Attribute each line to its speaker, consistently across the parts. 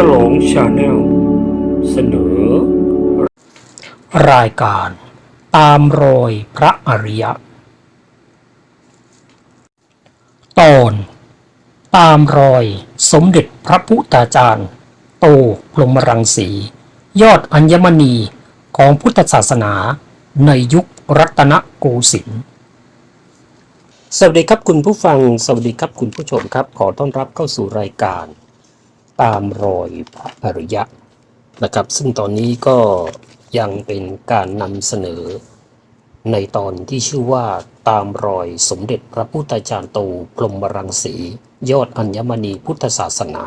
Speaker 1: ฉลองชาแนลเสนอ รายการตามรอยพระอริยะ ตอนตามรอยสมเด็จพระพุทธาจารย์ โตพรหมรังสี ยอดอัญมณีของพุทธศาสนาในยุครัตนโกสินทร์สวัสดีครับคุณผู้ฟัง สวัสดีครับคุณผู้ชมครับ ขอต้อนรับเข้าสู่รายการ ตามรอยพระอริยะนะครับ ซึ่งตอนนี้ก็ยังเป็นการนำเสนอ ในตอนที่ชื่อว่าตามรอยสมเด็จพระพุทธจารย์โตพรหมรังสี ยอดอัญมณีพุทธศาสนา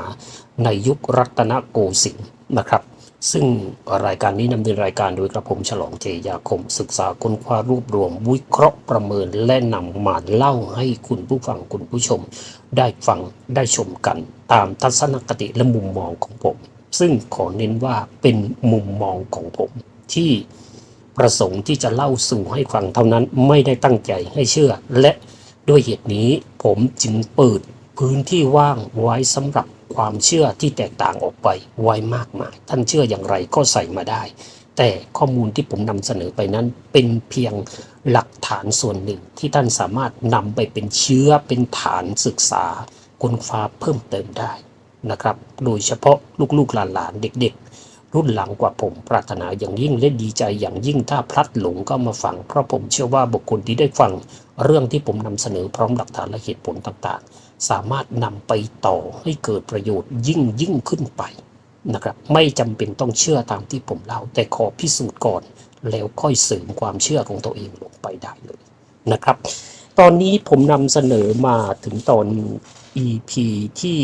Speaker 1: ในยุครัตนโกสินทร์นะครับ ซึ่งรายการนี้นำเนินรายการโดยกระผมฉลองเจยาคม ศึกษาค้นคว้ารวบรวม วิเคราะห์ประเมินและนำมาเล่าให้คุณผู้ฟังคุณผู้ชม ได้ฟังได้ชมกัน ตามทัศนคติและมุมมองของผม ซึ่งขอเน้นว่าเป็นมุมมองของผม ที่ประสงค์ที่จะเล่าสู่ให้ฟังเท่านั้นไม่ได้ตั้งใจให้เชื่อ และด้วยเหตุนี้ผมจึงเปิดพื้นที่ว่างไว้สำหรับ ความเชื่อที่แตกต่างออกไปไว้มากมายท่านเชื่ออย่างไรก็ใส่มาได้ แต่ข้อมูลที่ผมนำเสนอไปนั้นเป็นเพียงหลักฐานส่วนหนึ่งที่ท่านสามารถนำไปเป็นเชื้อเป็นฐานศึกษาค้นคว้าเพิ่มเติมได้นะครับ โดยเฉพาะลูกๆหลานๆเด็ก ๆ รุ่นหลังกว่าผมปรารถนาอย่างยิ่งและดีใจอย่างยิ่งถ้าพลัดหลงก็มาฟัง เพราะผมเชื่อว่าบุคคลที่ได้ฟังเรื่องที่ผมนำเสนอพร้อมหลักฐานและเหตุผลต่างๆ สามารถนำไปต่อให้เกิดประโยชน์ยิ่งยิ่งขึ้นไปนะครับ ไม่จำเป็นต้องเชื่อตามที่ผมเล่า แต่ขอพิสูจน์ก่อน แล้วค่อยเสริมความเชื่อของตัวเองลงไปได้เลยนะครับ ตอนนี้ผมนำเสนอมาถึงตอน EP ที่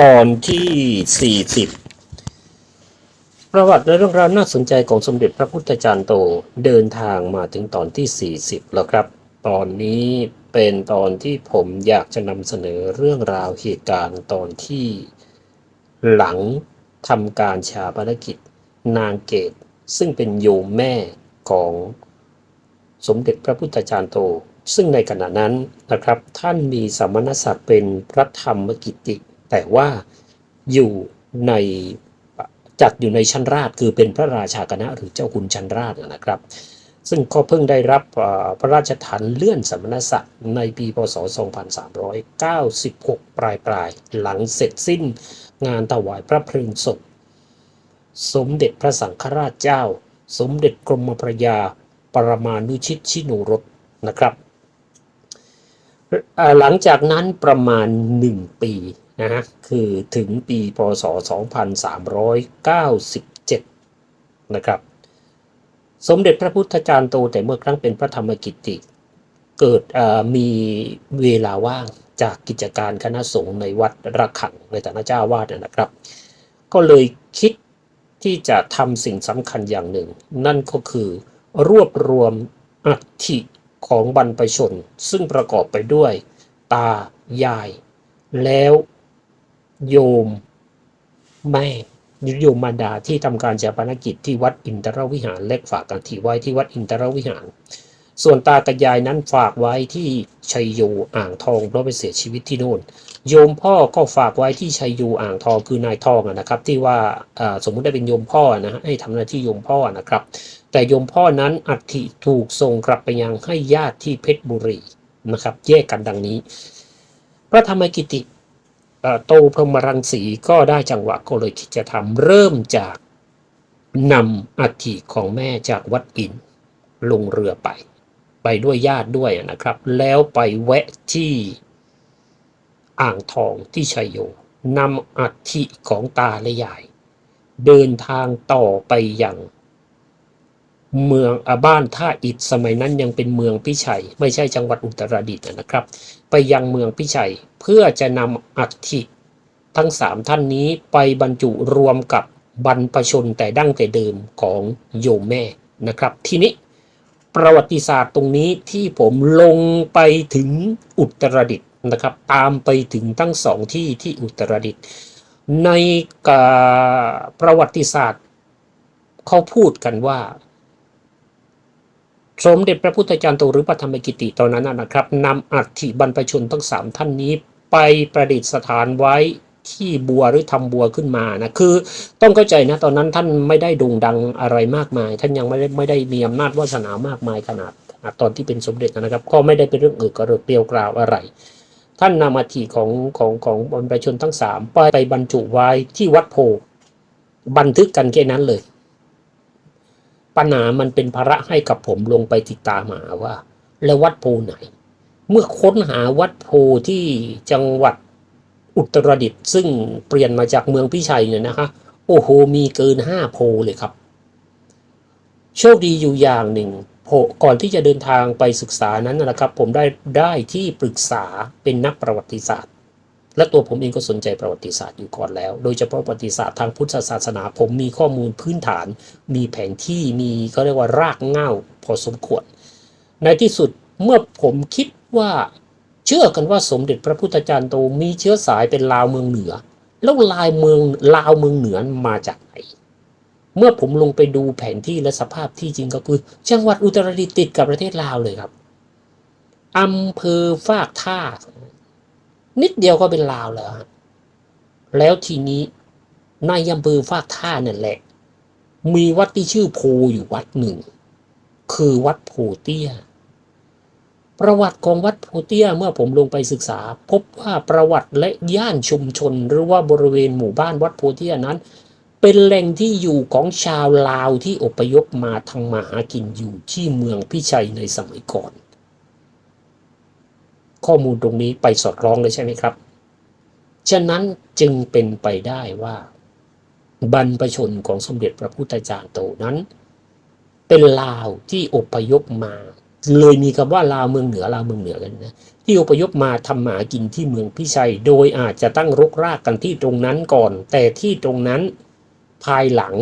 Speaker 1: ตอนที่ 40ประวัติและเรื่องราวน่าสนใจของสมเด็จพระพุทธจารย์โตเดินทางมาถึงตอนที่ 40 แล้วครับ ตอนนี้เป็นตอนที่ผมอยากจะนำเสนอเรื่องราวเหตุการณ์ตอนที่หลังทำการชาปนกิจนางเกต ซึ่งเป็นโยมแม่ของสมเด็จพระพุทธจารย์โต ซึ่งในขณะนั้นนะครับ ท่านมีสมณศักดิ์เป็นพระธรรมกิติ แต่ว่าอยู่ในจัดอยู่ในชั้นราชคือเป็นพระราชาคณะหรือเจ้าคุณชั้นราชนะครับ ซึ่งก็เพิ่งได้รับพระราชทานเลื่อนสมณศักดิ์ในปีพศ 2396 ปลายปลายๆหลังเสร็จสิ้นงานถวายพระเพลิงศพ สมเด็จพระสังฆราชเจ้า สมเด็จกรมพระยาปรมานุชิตชินุรสนะครับ หลังจากนั้นประมาณ 1 ปีนะฮะคือถึงปีพศ 2397 นะครับ สมเด็จพระพุทธจารย์โตแต่เมื่อครั้งเป็นพระธรรมกิติ เกิดมีเวลาว่างจากกิจการคณะสงฆ์ในวัดระฆังในฐานะเจ้าวาดนะครับ ก็เลยคิดที่จะทำสิ่งสำคัญอย่างหนึ่ง นั่นก็คือรวบรวมอัฐิของบรรพชน ซึ่งประกอบไปด้วย ตา ยาย แล้วโยม แม่ โยมมารดาที่ทำการชาปนกิจที่วัดอินทรวิหารและฝากกันที่ไว้ที่วัดอินทรวิหาร ส่วนตากับยายนั้นฝากไว้ที่ชัยโยอ่างทองเพราะไปเสียชีวิตที่โน่น โยมพ่อก็ฝากไว้ที่ชัยโยอ่างทองคือนายทองนะครับ ที่ว่าสมมุติได้เป็นโยมพ่อนะฮะให้ทำหน้าที่โยมพ่อนะครับ แต่โยมพ่อนั้นอัฐิถูกส่งกลับไปยังให้ญาติที่เพชรบุรีนะครับ แยกกันดังนี้ พระธรรมกิติ โตพรหมรังสีก็ได้จังหวะก็เลยคิดจะทำเริ่มจากนำอัฐิของแม่จากวัดอินลงเรือไป ไปด้วยญาติด้วยนะครับ แล้วไปแวะที่อ่างทองที่ชัยโยนำอัฐิของตาและยาย เดินทางต่อไปอยัง เมืองอาบ้านท่าอิฐสมัยนั้นยังเป็นเมืองพิชัย ไม่ใช่จังหวัดอุตรดิตถ์นะครับ ไปยังเมืองพิชัยเพื่อจะนำอัฐิทั้งสามท่านนี้ไปบรรจุรวมกับบรรพชนแต่ดั้งแต่เดิมของโยมแม่นะครับ ทีนี้ประวัติศาสตร์ตรงนี้ที่ผมลงไปถึงอุตรดิตถ์นะครับ ตามไปถึงทั้งสองที่ที่อุตรดิตถ์ในประวัติศาสตร์เขาพูดกันว่า สมเด็จพระพุทธจารย์โตหรือพระธรรมกิติตอนนั้นนะนะครับนำอัฐิบรรพชนทั้งสามท่านนี้ไปประดิษฐานไว้
Speaker 2: ที่บัวหรือทำบัวขึ้นมานะคือต้องเข้าใจนะตอนนั้นท่านไม่ได้โด่งดังอะไรมากมาย ท่านยังไม่ได้ไม่ได้มีอำนาจวาสนามากมายขนาดขนาดตอนที่เป็นสมเด็จนะครับ ก็ไม่ได้เป็นเรื่องเอกกระเริกเกลียวกราวอะไร ท่านนำอัฐิของของของบรรพชนทั้งสามไปไปบรรจุไว้ที่วัดโพบันทึกกันแค่นั้นเลย ปัญหามันเป็นภาระให้กับผมลงไปติดตามหาว่า แล้ววัดโพไหน เมื่อค้นหาวัดโพที่จังหวัดอุตรดิตถ์ซึ่งเปลี่ยนมาจากเมืองพิชัยเนี่ยนะคะ โอ้โห มีเกินห้าโพเลยครับ โชคดีอยู่อย่างหนึ่งโพก่อนที่จะเดินทางไปศึกษานั้นนะครับ ผมได้ได้ที่ปรึกษาเป็นนักประวัติศาสตร์ และตัวผมเองก็สนใจประวัติศาสตร์อยู่ก่อนแล้ว โดยเฉพาะประวัติศาสตร์ทางพุทธศาสนา ผมมีข้อมูลพื้นฐาน มีแผนที่มีเขาเรียกว่ารากเง้าพอสมควร ในที่สุดเมื่อผมคิดว่าเชื่อกันว่าสมเด็จพระพุทธจารย์โตมีเชื้อสายเป็นลาวเมืองเหนือ แล้วลายเมืองลาวเมืองเหนือมาจากไหน เมื่อผมลงไปดูแผนที่และสภาพที่จริงก็คือจังหวัดอุตรดิตถ์ติดกับประเทศลาวเลยครับอำเภอฟากท่า นิดเดียวก็เป็นลาวแล้วแล้วทีนี้ในอำเภอฟากท่านั่นแหละ มีวัดที่ชื่อโพอยู่วัดหนึ่ง คือวัดโพเตี้ย ประวัติของวัดโพเตี้ยเมื่อผมลงไปศึกษา พบว่าประวัติและย่านชุมชน หรือว่าบริเวณหมู่บ้านวัดโพเตี้ยนั้น เป็นแหล่งที่อยู่ของชาวลาวที่อพยพมาทำมาหากินอยู่ที่เมืองพิชัยในสมัยก่อน ข้อมูลตรงนี้ไปสอดคล้องเลยใช่ไหมครับ ฉะนั้นจึงเป็นไปได้ว่า บรรพชนของสมเด็จพระพุทธจารย์โตนั้น เป็นลาวที่อพยพมา เลยมีคำว่าลาวเมืองเหนือลาวเมืองเหนือกันนะที่อพยพมาทำหมากินที่เมืองพิชัย โดยอาจจะตั้งรกรากกันที่ตรงนั้นก่อน แต่ที่ตรงนั้นภายหลัง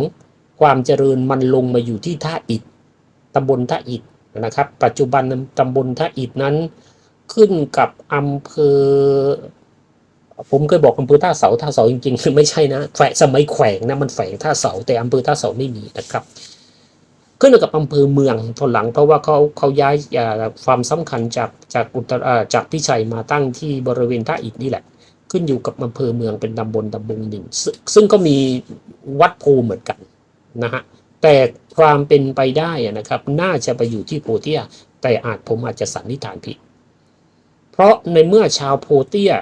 Speaker 2: ความเจริญมันลงมาอยู่ที่ท่าอิฐตำบลท่าอิฐนะครับ ปัจจุบันตำบลท่าอิฐนั้น ขึ้นกับอำเภอ ผมเคยบอกอำเภอท่าเสาท่าเสาจริงๆคือไม่ใช่นะแฝงสมัยแขวงนะมันแฝงท่าเสาแต่อำเภอท่าเสาไม่มีนะครับ ขึ้นกับอำเภอเมืองตอนหลังเพราะว่าเขาเขาย้ายความสำคัญจากจากอุตรจากพิชัยมาตั้งที่บริเวณท่าอิฐนี่แหละ ขึ้นอยู่กับอำเภอเมืองเป็นตำบลตำบลหนึ่งซึ่งก็มีวัดโพเหมือนกันนะฮะแต่ความเป็นไปได้นะครับ น่าจะไปอยู่ที่โพเทียแต่อาจผมอาจจะสันนิษฐานผิด เพราะในเมื่อชาวโพเตีย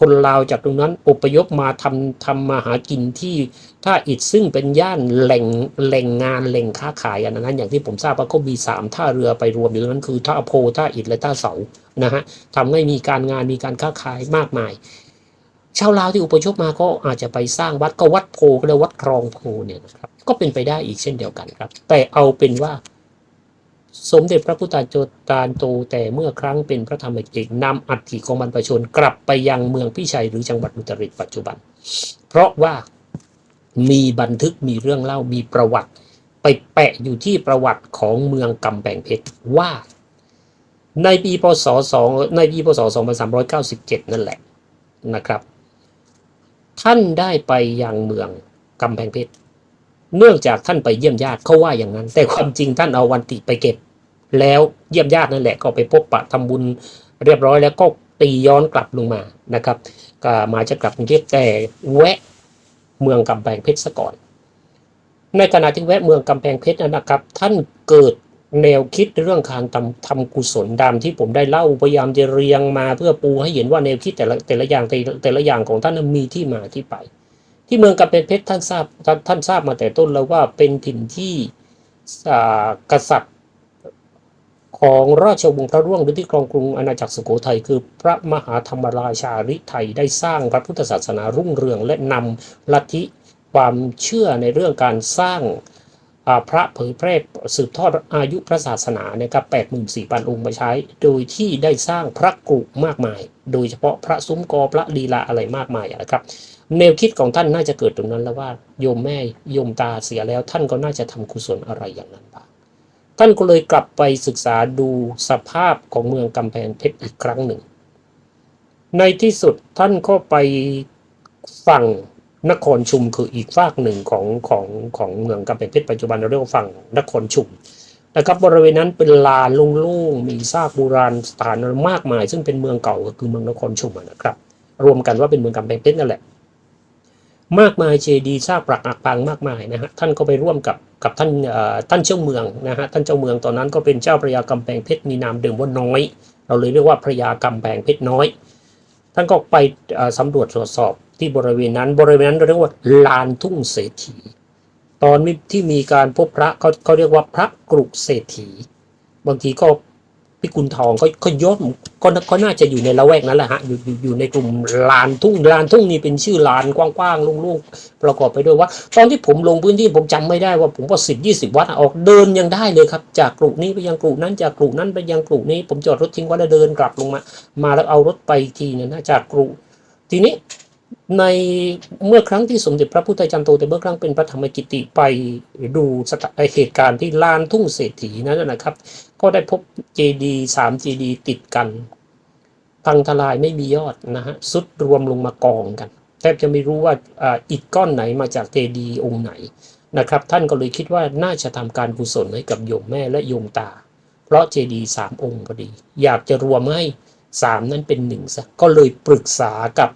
Speaker 2: คนลาวจากตรงนั้นอพยพมาทำทำมาหากินที่ท่าอิฐซึ่งเป็นย่านแหล่งแหล่งงานแหล่งค้าขายอันนั้นอย่างที่ผมทราบว่าเขามีสามท่าเรือไปรวมอยู่ตรงนั้นคือท่าโพท่าอิฐและท่าเสานะฮะทำให้มีการงานมีการค้าขายมากมายชาวลาวที่อพยพมาก็อาจจะไปสร้างวัดก็วัดโพก็เรียกวัดคลองโพเนี่ยนะครับก็เป็นไปได้อีกเช่นเดียวกันครับ แต่เอาเป็นว่า สมเด็จพระพุทธจารย์โตแต่เมื่อครั้งเป็นพระธรรมเอกนำอัฐิของบรรพชนกลับไปยังเมืองพิชัยหรือจังหวัดอุตรดิตถ์ปัจจุบัน เพราะว่ามีบันทึกมีเรื่องเล่ามีประวัติ ไปแปะอยู่ที่ประวัติของเมืองกำแพงเพชรว่า ในปีพศ2ในปีพศ 2397 นั่นแหละนะครับ ท่านได้ไปยังเมืองกำแพงเพชรเนื่องจากท่านไปเยี่ยมญาติเขาว่าอย่างนั้น แต่ความจริงท่านเอาวันติไปเก็บ แล้วเยี่ยมญาตินั่นแหละก็ไปพบปะทำบุญเรียบร้อยแล้วก็ตีย้อนกลับลงมานะครับก็มาจะกลับกรุงเทพแต่แวะเมืองกำแพงเพชรซะก่อน ในขณะที่แวะเมืองกำแพงเพชรนะครับ ท่านเกิดแนวคิดเรื่องการทำทำกุศลดามที่ผมได้เล่าพยายามจะเรียงมาเพื่อปูให้เห็นว่าแนวคิดแต่ละแต่ละอย่างแต่ละแต่ละอย่างของท่านมีที่มาที่ไป ที่เมืองกำแพงเพชรท่านทราบท่านทราบมาแต่ต้นแล้วว่าเป็นถิ่นที่กษัตริย์ ของราชวงศ์พระร่วงหรือที่ครองกรุงอาณาจักรสุโขทัยคือพระมหาธรรมราชาริไทยได้สร้างพระพุทธศาสนารุ่งเรือง และนำลัทธิความเชื่อในเรื่องการสร้างพระเผยแพร่สืบทอดอายุพระศาสนานะครับ84,000 องค์มาใช้ โดยที่ได้สร้างพระกรุมากมาย โดยเฉพาะพระซุ้มกอพระลีลาอะไรมากมายนะครับ แนวคิดของท่านน่าจะเกิดตรงนั้นแล้วว่าโยมแม่โยมตาเสียแล้วท่านก็น่าจะทำกุศลอะไรอย่างนั้นบ้าง ท่านก็เลยกลับไปศึกษาดูสภาพของเมืองกำแพงเพชรอีกครั้งหนึ่ง ในที่สุดท่านก็ไปฝั่งนครชุมคืออีกฝากหนึ่งของของของเมืองกำแพงเพชรปัจจุบันเราเรียกว่าฝั่งนครชุมนะครับบริเวณนั้นเป็นลานโล่งๆมีซากโบราณสถานมากมาย ซึ่งเป็นเมืองเก่าก็คือเมืองนครชุมนะครับ รวมกันว่าเป็นเมืองกำแพงเพชรนั่นแหละ มากมายเจดีย์ซากปรักหักพังมากมายนะฮะท่านก็ไปร่วมกับกับท่านท่านเจ้าเมืองนะฮะท่านเจ้าเมืองตอนนั้นก็เป็นเจ้าพระยากำแพงเพชรมีนามเดิมว่าน้อย เราเลยเรียกว่าพระยากำแพงเพชรน้อย ท่านก็ไปสำรวจตรวจสอบที่บริเวณนั้นบริเวณนั้นเราเรียกว่าลานทุ่งเศรษฐี ตอนที่มีการพบพระเขาเขาเรียกว่าพระกรุเศรษฐี บางทีก็ พิกุลทองก็ก็ย่อมก็ก็น่าจะอยู่ในละแวกนั้นแหละฮะอยู่อยู่อยู่ในกลุ่มลานทุ่งลานทุ่งนี่เป็นชื่อลานกว้างๆโล่งๆประกอบไปด้วยว่า ตอนที่ผมลงพื้นที่ผมจำไม่ได้ว่าผมว่าสิบยี่สิบวัดออกเดินยังได้เลยครับ จากกลุ่นี้ไปยังกลุ่นั้นจากกลุ่นั้นไปยังกลุ่นี้ ผมจอดรถทิ้งไว้แล้วเดินกลับลงมา มาแล้วเอารถไปทีเนี่ยนะจากกลุ่ทีนี้ ในเมื่อครั้งที่สมเด็จพระพุทธจาโตแต่เมื่อครั้งเป็นพระธรรมกิติไปดูเหตุการณ์ที่ลานทุ่งเศรษฐีนั้นนะครับ ก็ได้พบเจดีสามเจดีติดกันพังทลายไม่มียอดนะฮะสุดรวมลงมากองกันแทบจะไม่รู้ว่าอิฐก้อนไหนมาจากเจดีองค์ไหนนะครับ ท่านก็เลยคิดว่าน่าจะทำการกุศลให้กับโยมแม่และโยมตา เพราะเจดีสามองค์พอดี อยากจะรวมให้สามนั้นเป็นหนึ่งซะก็เลยปรึกษากับ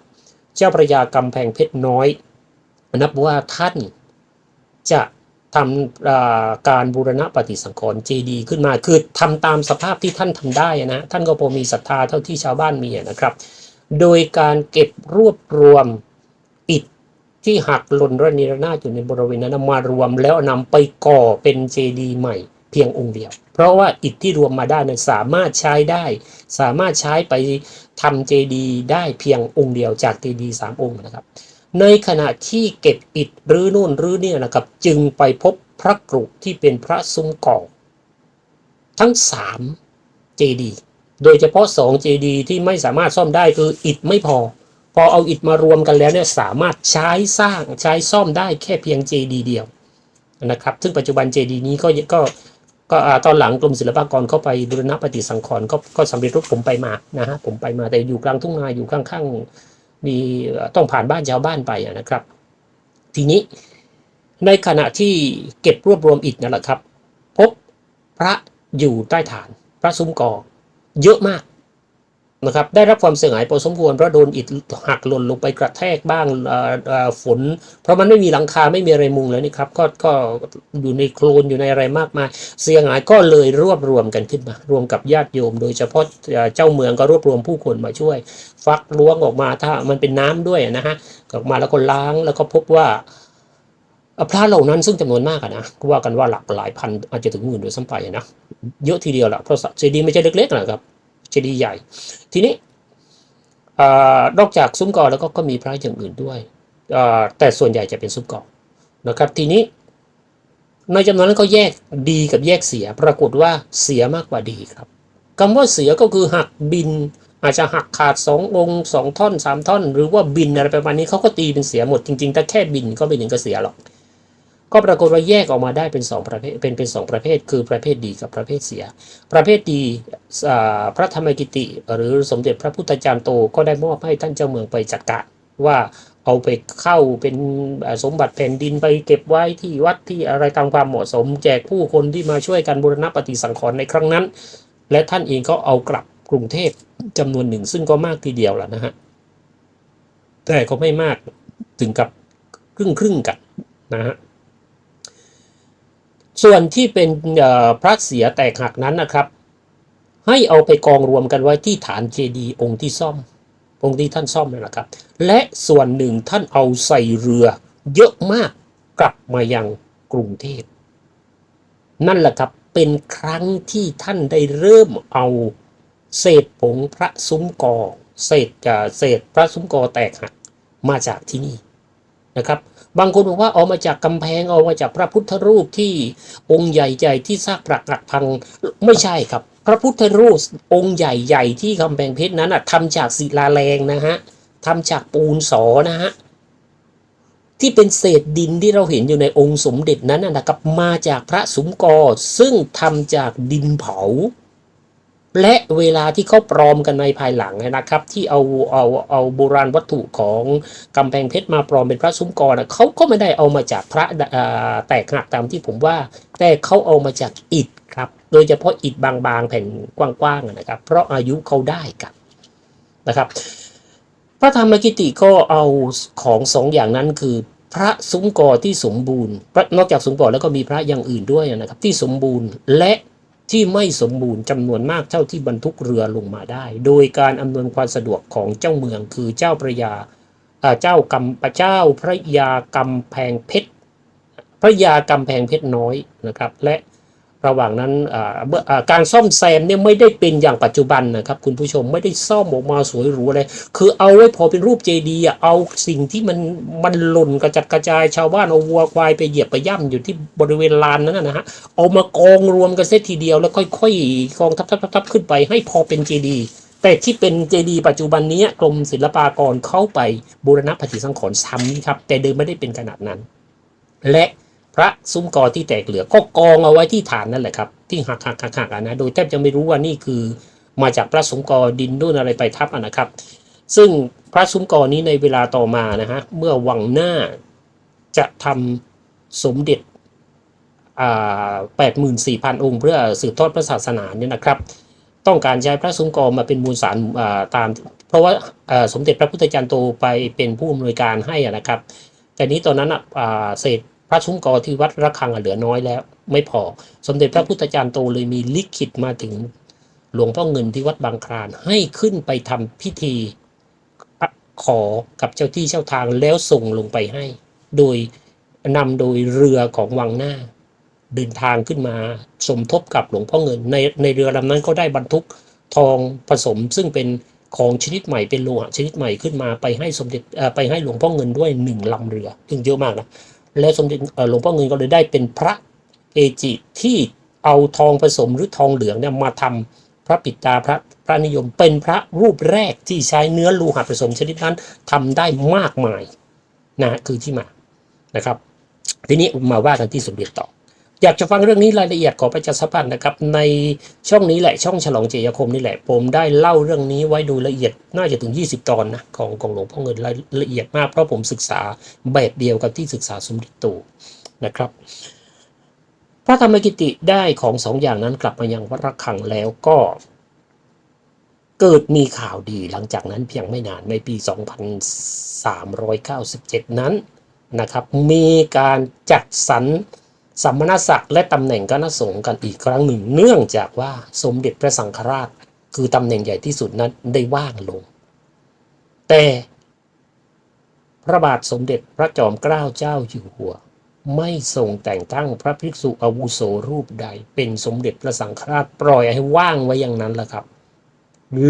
Speaker 2: เจ้าพระยากำแพงเพชรน้อย นับว่าท่านจะทำการบูรณะปฏิสังขรณ์เจดีย์ขึ้นมา คือทำตามสภาพที่ท่านทำได้นะท่านก็พอมีศรัทธาเท่าที่ชาวบ้านมีนะครับ โดยการเก็บรวบรวมอิฐที่หักหล่นระเนระนาดอยู่ในบริเวณนั้นมารวมแล้วนำไปก่อเป็นเจดีย์ใหม่ เพียงองค์เดียว เพราะว่าอิฐที่รวมมาได้นั้นสามารถใช้ได้ สามารถใช้ไปทำเจดีย์ได้เพียงองค์เดียวจากเจดีย์สามองค์นะครับ ในขณะที่เก็บอิฐหรือนู่นหรือเนี่ยนะครับ จึงไปพบพระกรุที่เป็นพระซุ้มก่อทั้งสามเจดีย์โดยเฉพาะสองเจดีที่ไม่สามารถซ่อมได้คืออิฐไม่พอ พอเอาอิฐมารวมกันแล้วเนี่ยสามารถใช้สร้างใช้ซ่อมได้แค่เพียงเจดีเดียวนะครับ ซึ่งปัจจุบันเจดีนี้ก็ก็ ก็อ่าตอนหลังกรมศิลปากรเข้าไปบูรณะปฏิสังขรณ์ก็ก็สำเร็จรูปผมไปมานะฮะผมไปมาแต่อยู่กลางทุ่งนาอยู่ข้างๆมีต้องผ่านบ้านชาวบ้านไปนะครับ ทีนี้ในขณะที่เก็บรวบรวมอิฐนั่นแหละครับ พบพระอยู่ใต้ฐาน พระซุ้มกอเยอะมาก นะครับได้รับความเสียหายพอสมควรเพราะโดนอิฐหักหล่นลงไปกระแทกบ้างฝน เพราะมันไม่มีหลังคาไม่มีอะไรมุงเลยนี่ครับก็ก็อยู่ในโคลนอยู่ในอะไรมากมาย เสียหายก็เลยรวบรวมกันขึ้นมา รวมกับญาติโยม โดยเฉพาะเจ้าเมืองก็รวบรวมผู้คนมาช่วย ฟักล้วงออกมาถ้ามันเป็นน้ำด้วยนะฮะออกมาแล้วก็ล้างแล้วก็พบว่าพระเหล่านั้นซึ่งจำนวนมากะนะว่ากันว่าหลักหลายพันอาจจะถึงหมื่นโดยซ้ำไปนะเยอะทีเดียวละเพราะเจดีย์ไม่ใช่เล็กๆนะครับ เจดีย์ใหญ่ ทีนี้นอกจากซุ้มกอแล้วก็ก็มีพระอย่างอื่นด้วย แต่ส่วนใหญ่จะเป็นซุ้มกอนะครับ ทีนี้ในจำนวนนั้นก็แยกดีกับแยกเสีย ปรากฏว่าเสียมากกว่าดีครับคำว่าเสียก็คือหักบิน อาจจะหักขาดสององค์สองท่อนสามท่อน หรือว่าบินอะไรประมาณนี้เขาก็ตีเป็นเสียหมดจริงๆ แต่แค่บินก็ไม่ถึงกับเสียหรอก ก็ปรากฏว่าแยกออกมาได้เป็นสองประเภทเป็นเป็นสประเภท คือประเภทดีกับประเภทเสีย ประเภทดีพระธรรมกิติ หรือสมเด็จพระพุทธจารย์โตก็ได้มอบให้ท่านเจ้าเมืองไปจัดการว่าเอาไปเข้าเป็นสมบัติแผ่นดินไปเก็บไว้ที่วัดที่อะไรตามความเหมาะสม แจกผู้คนที่มาช่วยกันบูรณะปฏิสังขรณ์ในครั้งนั้น และท่านเองก็เอากลับกรุงเทพจำนวนหนึ่งซึ่งก็มากทีเดียวแหละนะฮะแต่ก็ไม่มากถึงกับครึ่งครึ่งกันนะฮะ ส่วนที่เป็นพระเสียแตกหักนั้นนะครับ ให้เอาไปกองรวมกันไว้ที่ฐานเจดีย์องค์ที่ซ่อม องค์ที่ท่านซ่อมนั่นแหละครับ และส่วนหนึ่งท่านเอาใส่เรือเยอะมากกลับมายังกรุงเทพนั่นแหละครับเป็นครั้งที่ท่านได้เริ่มเอาเศษผงพระซุ้มกอเศษเศษพระซุ้มกอแตกหักมาจากที่นี่ นะครับ บางคนบอกว่าเอามาจากกำแพงเอามาจากพระพุทธรูปที่องค์ใหญ่ๆที่ซากปรักหักพังไม่ใช่ครับ พระพุทธรูปองค์ใหญ่ๆที่กำแพงเพชรนั้นนะทำจากศิลาแรงนะฮะทำจากปูนสอนะฮะที่เป็นเศษดินที่เราเห็นอยู่ในองค์สมเด็จนั้นนะนะครับมาจากพระสุมกอซึ่งทำจากดินเผา และเวลาที่เขาปลอมกันในภายหลังนะครับ ที่เอาเอาเอาโบราณวัตถุของกำแพงเพชรมาปลอมเป็นพระซุ้มกอนะเขาก็ไม่ได้เอามาจากพระเอ่อแตกหักตามที่ผมว่า แต่เขาเอามาจากอิฐครับ โดยเฉพาะอิฐบางๆแผ่นกว้างๆนะครับ เพราะอายุเขาได้กันนะครับ พระธรรมกิติก็เอาของสองอย่างนั้นคือพระซุ้มกอที่สมบูรณ์นอกจากซุ้มกอแล้วก็มีพระอย่างอื่นด้วยนะครับ ที่สมบูรณ์และ ที่ไม่สมบูรณ์จำนวนมากเท่าที่บรรทุกเรือลงมาได้ โดยการอำนวยความสะดวกของเจ้าเมืองคือเจ้าพระยาเจ้ากำปะเจ้าพระยากำแพงเพชรพระยากำแพงเพชรน้อยนะครับ และ ระหว่างนั้นการซ่อมแซมเนี่ยไม่ได้เป็นอย่างปัจจุบันนะครับคุณผู้ชมไม่ได้ซ่อมออกมาสวยหรูอะไรคือเอาไว้พอเป็นรูปเจดีย์เอาสิ่งที่มันมันหล่นกระจัดกระจายชาวบ้านเอาวัวควายไปเหยียบไปย่ำอยู่ที่บริเวณลานนั้นนะฮะเอามากองรวมกันเซตทีเดียวแล้วค่อยๆกองทับทับทับทับขึ้นไปให้พอเป็นเจดีย์แต่ที่เป็นเจดีย์ปัจจุบันนี้กรมศิลปากรเข้าไปบูรณะปฏิสังขรณ์ซ้ำครับแต่เดิมไม่ได้เป็นขนาดนั้น และ พระซุ้มกอที่แตกเหลือก็กองเอาไว้ที่ฐานนั่นแหละครับ ที่หักหักหักหักนะโดยแทบจะไม่รู้ว่านี่คือมาจากพระซุ้มกอดินนู่นอะไรไปทับนะครับ ซึ่งพระซุ้มกอนี้ในเวลาต่อมานะฮะเมื่อวังหน้าจะทำสมเด็จแปดหมื่นสี่พันองค์ เพื่อสืบทอดพระศาสนาเนี่ยนะครับ ต้องการใช้พระซุ้มกอมาเป็นมูลสาราตาม เพราะว่าสมเด็จพระพุทธจารย์โตไปเป็นผู้อำนวยการให้นะครับแต่นี้ตอนนั้นอะเศษ พระซุ้มกอที่วัดระฆังเหลือน้อยแล้ว ไม่พอ สมเด็จพระพุทธจารย์โตเลยมีลิขิตมาถึงหลวงพ่อเงินที่วัดบางคลานให้ขึ้นไปทำพิธีขอกับเจ้าที่เจ้าทางแล้วส่งลงไปให้ โดยนำโดยเรือของวังหน้า เดินทางขึ้นมาสมทบกับหลวงพ่อเงิน ในในเรือลำนั้นก็ได้บรรทุกทองผสมซึ่งเป็นของชนิดใหม่เป็นโลหะชนิดใหม่ขึ้นมาไปให้สมเด็จไปให้หลวงพ่อเงินด้วยหนึ่งลำเรือซึ่งเยอะมากนะ แล้วสมเด็จหลวงพ่อเงินก็เลยได้เป็นพระเอจิที่เอาทองผสมหรือทองเหลืองเนี่ยมาทำพระปิดตาพระพระนิยมเป็นพระรูปแรกที่ใช้เนื้อลูหะผสมชนิดนั้นทำได้มากมายนะคือที่มานะครับ ทีนี้มาว่ากันที่สมเด็จต่อ อยากจะฟังเรื่องนี้รายละเอียดขอประชาสัมพันธ์นะครับ ในช่องนี้แหละช่องฉลองเจยคมนี่แหละ ผมได้เล่าเรื่องนี้ไว้ดยละเอียดน่าจะถึง 20 ตอนนะของของหลวงพ่อเงินรายละเอียดมากเพราะผมศึกษาแบบเดียวกับที่ศึกษาสมเด็จโตนะครับ พระธรรมกิติได้ของสองอย่างนั้นกลับมายังวัดระฆังแล้วก็เกิดมีข่าวดีหลังจากนั้นเพียงไม่นานในปี 2397 นั้นนะครับ มีการจัดสรร สัมมณศักดิ์และตำแหน่งคณะสงกันอีกครั้งหนึ่ง เนื่องจากว่าสมเด็จพระสังฆราช คือตำแหน่งใหญ่ที่สุดนั้นได้ว่างลง แต่พระบาทสมเด็จพระจอมเกล้าเจ้าอยู่หัว ไม่ทรงแต่งตั้งพระภิกษุอาวุโสรูปใด เป็นสมเด็จพระสังฆราชปล่อยให้ว่างไว้อย่างนั้นแหละครับ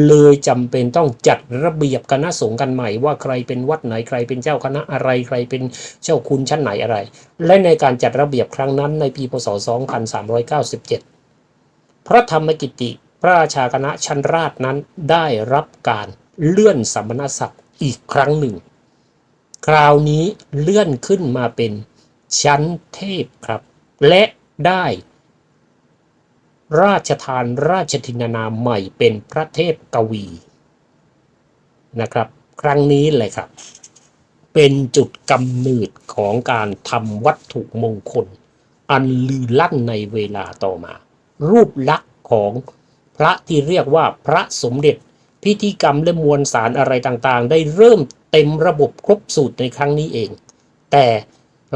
Speaker 2: เลยจำเป็นต้องจัดระเบียบคณะสงฆ์กันใหม่ ว่าใครเป็นวัดไหนใครเป็นเจ้าคณะอะไรใครเป็นเจ้าคุณชั้นไหนอะไร และในการจัดระเบียบครั้งนั้นในปีพศ 2397 พระธรรมกิติ พระราชาคณะชั้นราชนั้นได้รับการเลื่อนสมณศักดิ์อีกครั้งหนึ่ง คราวนี้เลื่อนขึ้นมาเป็นชั้นเทพครับ และได้ ราชทานราชทินานามใหม่เป็นพระเทพกวีนะครับ ครั้งนี้เลยครับ เป็นจุดกำเนิดของการทำวัตถุมงคล อันลือลั่นในเวลาต่อมา รูปลักษณ์ของพระที่เรียกว่าพระสมเด็จ พิธีกรรมและมวลสารอะไรต่างๆ ได้เริ่มเต็มระบบครบสูตรในครั้งนี้เอง แต่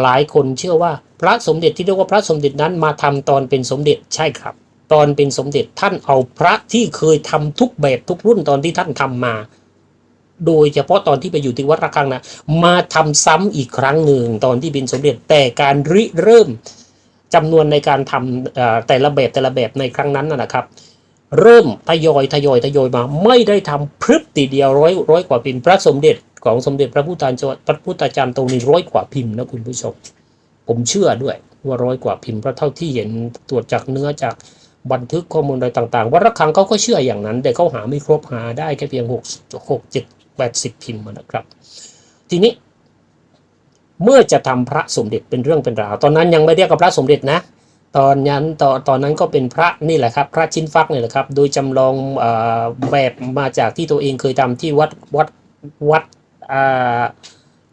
Speaker 2: หลายคนเชื่อว่าพระสมเด็จที่เรียกว่าพระสมเด็จนั้นมาทำตอนเป็นสมเด็จใช่ครับ ตอนเป็นสมเด็จท่านเอาพระที่เคยทำทุกแบบทุกรุ่นตอนที่ท่านทำมา โดยเฉพาะตอนที่ไปอยู่ที่วัดระฆังนะมาทำซ้ำอีกครั้งหนึ่งตอนที่เป็นสมเด็จแต่การริเริ่มจำนวนในการทำแต่ละแบบแต่ละแบบในครั้งนั้นนะครับเริ่มทยอยทยอยทยอยมา ไม่ได้ทำพรึบตีเดียวร้อยร้อยกว่าพิมพ์พระสมเด็จของสมเด็จพระพุทธาจารย์พระพุทธาจารย์ตรงนี้ร้อยกว่าพิมพ์นะคุณผู้ชม ผมเชื่อด้วยว่าร้อยกว่าพิมพ์เพราะเท่าที่เห็นตรวจจากเนื้อจาก บันทึกข้อมูลอะไรต่างๆ วัดระฆังเขาก็เชื่ออย่างนั้น แต่เขาหาไม่ครบหาได้แค่เพียงหกหกเจ็ดแปดสิบพิมพ์นะครับ ทีนี้ เมื่อจะทำพระสมเด็จเป็นเรื่องเป็นราว ตอนนั้นยังไม่เรียกว่าพระสมเด็จนะ ตอนนั้นตอนตอนนั้นก็เป็นพระนี่แหละครับ พระชิ้นฟักนี่แหละครับ โดยจำลองอแบบมาจากที่ตัวเองเคยทำที่วัดวัดวัดอ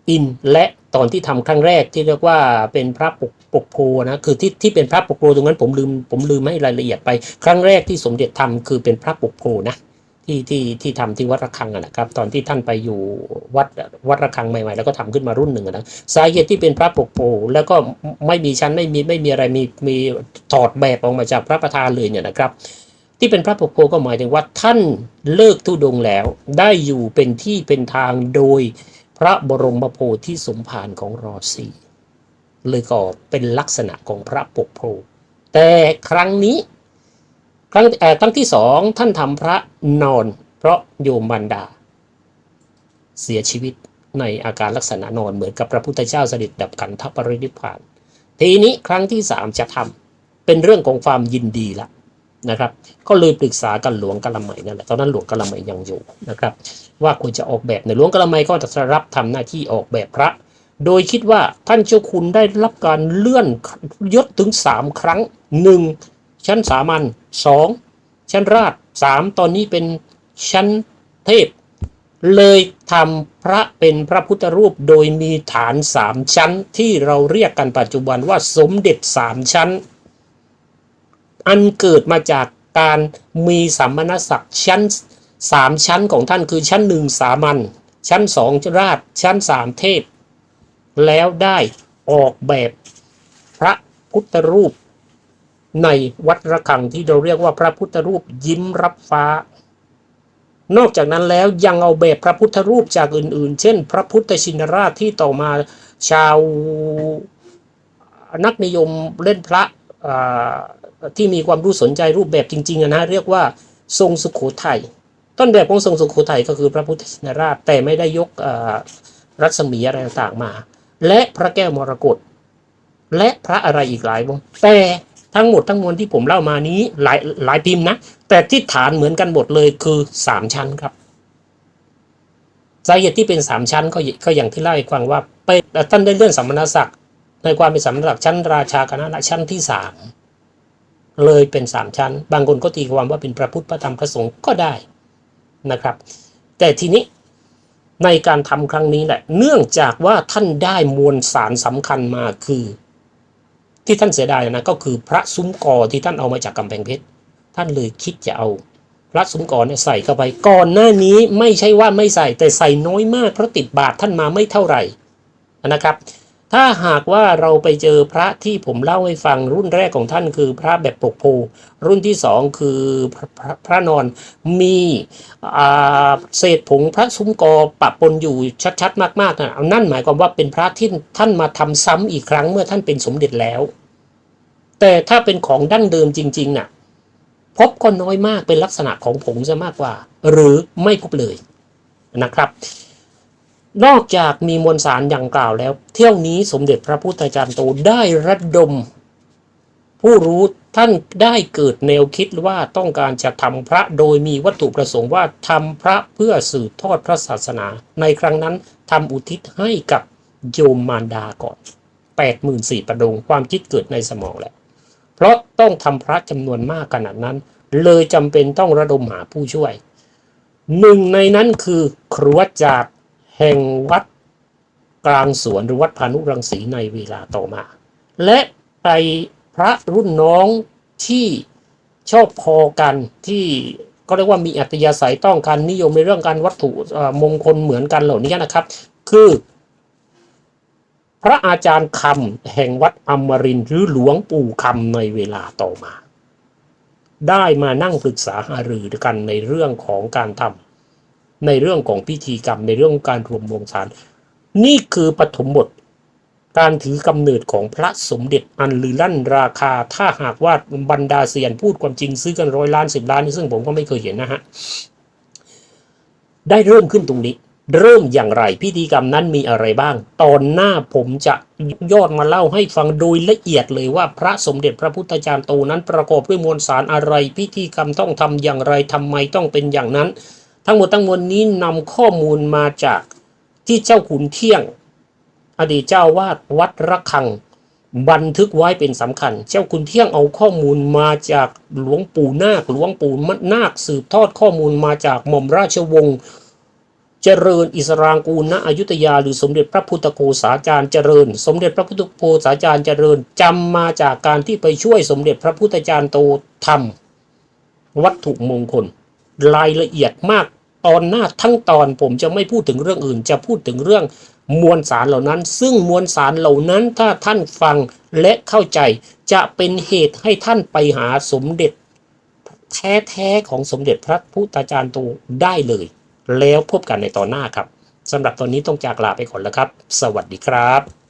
Speaker 2: อินและ ตอนที่ทำครั้งแรกที่เรียกว่าเป็นพระปกปกโพนะคือที่ที่เป็นพระปกโพตรงนั้นผมลืมผมลืมให้รายละเอียดไป ครั้งแรกที่สมเด็จทำคือเป็นพระปกโพนะที่ที่ที่ทำที่วัดระฆังนะครับ ตอนที่ท่านไปอยู่วัดวัดระฆังใหม่ๆ แล้วก็ทำขึ้นมารุ่นหนึ่งอะนะสาเหตุที่เป็นพระปกโพแล้วก็ไม่มีชั้นไม่มีไม่มีอะไรมีมีถอดแบบออกมาจากพระประธานเลยเนี่ยนะครับ ที่เป็นพระปกโพก็หมายถึงว่าท่านเลิกทุดงแล้ว ได้อยู่เป็นที่เป็นทางโดย พระบรมโพธิสมภารของรอสีเลยก็เป็นลักษณะของพระปกโพแต่ครั้งนี้ครั้งเอ่ครั้งที่สองท่านทำพระนอน เพราะโยมบันดา เสียชีวิตในอาการลักษณะนอนเหมือนกับพระพุทธเจ้าเสด็จดับขันธปรินิพพาน ทีนี้ครั้งที่สามจะทำเป็นเรื่องของความยินดีละ นะครับ ก็เลยปรึกษากันหลวงกะละไหมนั่นแหละตอนนั้นหลวงกะละไหมยังอยู่นะครับ ว่าควรจะออกแบบในหลวงกะละไหมก็จะรับทำหน้าที่ออกแบบพระ โดยคิดว่าท่านเจ้าคุณได้รับการเลื่อนยศถึงสามครั้งหนึ่งชั้นสามัญสองชั้นราชสามตอนนี้เป็นชั้นเทพ เลยทำพระเป็นพระพุทธรูปโดยมีฐานสามชั้นที่เราเรียกกันปัจจุบันว่าสมเด็จสามชั้น อันเกิดมาจากการมีสัมมณศักดิ์ชั้นสามชั้นของท่านคือชั้นหนึ่งสามัญชั้นสองราชชั้นสามเทพ แล้วได้ออกแบบพระพุทธรูป ในวัดระฆังที่เราเรียกว่าพระพุทธรูปยิ้มรับฟ้า นอกจากนั้นแล้วยังเอาแบบพระพุทธรูปจากอื่นๆ เช่น พระพุทธชินราชที่ต่อมาชาวนักนิยมเล่นพระอ่า ที่มีความรู้สนใจรูปแบบจริงๆนะเรียกว่าทรงสุขโขทัยต้นแบบของทรงสุขโขทัยก็คือพระพุทธชินราช แต่ไม่ได้ยกรัศมีอะไรต่างๆมา และพระแก้วมรกตและพระอะไรอีกหลายวงแต่ทั้งหมดทั้งมวลที่ผมเล่ามานี้หลายหลายพิมพ์นะ แต่ที่ฐานเหมือนกันหมดเลยคือสามชั้นครับสาเหตุที่เป็นสามชั้นก็ก็อย่างที่เล่าให้ฟังว่าเป็นท่านได้เลื่อนสัมมณศักดิ์ในความเป็นสัมมณศักดิ์ชั้นราชาคณะชั้นที่สาม เลยเป็นสามชั้น บางคนก็ตีความว่าเป็นพระพุทธพระธรรมพระสงฆ์ก็ได้นะครับ แต่ทีนี้ในการทำครั้งนี้แหละ เนื่องจากว่าท่านได้มวลสารสำคัญมาคือ ที่ท่านเสียดายนะก็คือพระซุ้มกอที่ท่านเอามาจากกำแพงเพชรท่านเลยคิดจะเอาพระซุ้มกอเนี่ยใส่เข้าไปก่อนหน้านี้ไม่ใช่ว่าไม่ใส่แต่ใส่น้อยมากเพราะติดบาทท่านมาไม่เท่าไหร่นะครับ ถ้าหากว่าเราไปเจอพระที่ผมเล่าให้ฟังรุ่นแรกของท่านคือพระแบบปกโพรุ่นที่สองคือพระพระพระนอนมีเศษผงพระซุ้มกอปะปนอยู่ชัดๆ มากๆนะนั่นหมายความว่าเป็นพระที่ท่านมาทำซ้ำอีกครั้งเมื่อท่านเป็นสมเด็จแล้ว แต่ถ้าเป็นของดั้งเดิมจริงๆน่ะพบก็น้อยมากเป็นลักษณะของผงซะมากกว่า หรือไม่พบเลยนะครับ นอกจากมีมวลสารอย่างกล่าวแล้ว เที่ยวนี้สมเด็จพระพุทธจารย์โตได้ระดม ผู้รู้ท่านได้เกิดแนวคิดว่าต้องการจะทำพระโดยมีวัตถุประสงค์ว่าทำพระเพื่อสืบทอดพระศาสนา ในครั้งนั้นทำอุทิศให้กับโยมมารดาก่อน 84ประดงความคิดเกิดในสมองแหละเพราะต้องทำพระจำนวนมากขนาดนั้น เลยจำเป็นต้องระดมหาผู้ช่วย หนึ่งในนั้นคือครัวจาก แห่งวัดกลางสวนหรือวัดพานุรังสีในเวลาต่อมา และไปพระรุ่นน้องที่ชอบพอกันที่ก็เรียกว่ามีอัตยาศัยต้องการนิยมในเรื่องการวัตถุมงคลเหมือนกันเหล่านี้นะครับ คือ พระอาจารย์คำแห่งวัดอมรินทร์หรือหลวงปู่คำในเวลาต่อมา ได้มานั่งปรึกษาหารือกันในเรื่องของการทำ ในเรื่องของพิธีกรรม ในเรื่องของการรวมวงสารนี่คือปฐมบท การถือกำเนิดของพระสมเด็จอันลือลั่นราคา ถ้าหากว่าบรรดาเซียนพูดความจริงซื้อกันร้อยล้านสิบล้านนี่ซึ่งผมก็ไม่เคยเห็นนะฮะ ได้เริ่มขึ้นตรงนี้ เริ่มอย่างไรพิธีกรรมนั้นมีอะไรบ้าง ตอนหน้าผมจะยอดมาเล่าให้ฟังโดยละเอียดเลยว่าพระสมเด็จพระพุทธจารย์โตนั้นประกอบด้วยมวลสารอะไร พิธีกรรมต้องทำอย่างไรทำไมต้องเป็นอย่างนั้น ทั้งหมดทั้งมวลนี้นำข้อมูลมาจากที่เจ้าขุนเที่ยง อดีตเจ้าวาดวัดระฆัง บันทึกไว้เป็นสำคัญ เจ้าคุณเที่ยงเอาข้อมูลมาจากหลวงปู่นาคหลวงปู่มัดนาคสืบทอดข้อมูลมาจากหม่อมราชวงศ์เจริญอิสรางกูลณอยุธยา หรือสมเด็จพระพุทธโฆษาจารย์เจริญ สมเด็จพระพุทธโฆษาจารย์เจริญจำมาจากการที่ไปช่วยสมเด็จพระพุทธจารย์โตทำวัตถุมงคล รายละเอียดมากตอนหน้าทั้งตอนผมจะไม่พูดถึงเรื่องอื่น จะพูดถึงเรื่องมวลสารเหล่านั้น ซึ่งมวลสารเหล่านั้นถ้าท่านฟังและเข้าใจ จะเป็นเหตุให้ท่านไปหาสมเด็จ แท้ๆของสมเด็จพระพุทธาจารย์โตได้เลย แล้วพบกันในตอนหน้าครับสำหรับตอนนี้ต้องจากลาไปก่อนแล้วครับ สวัสดีครับ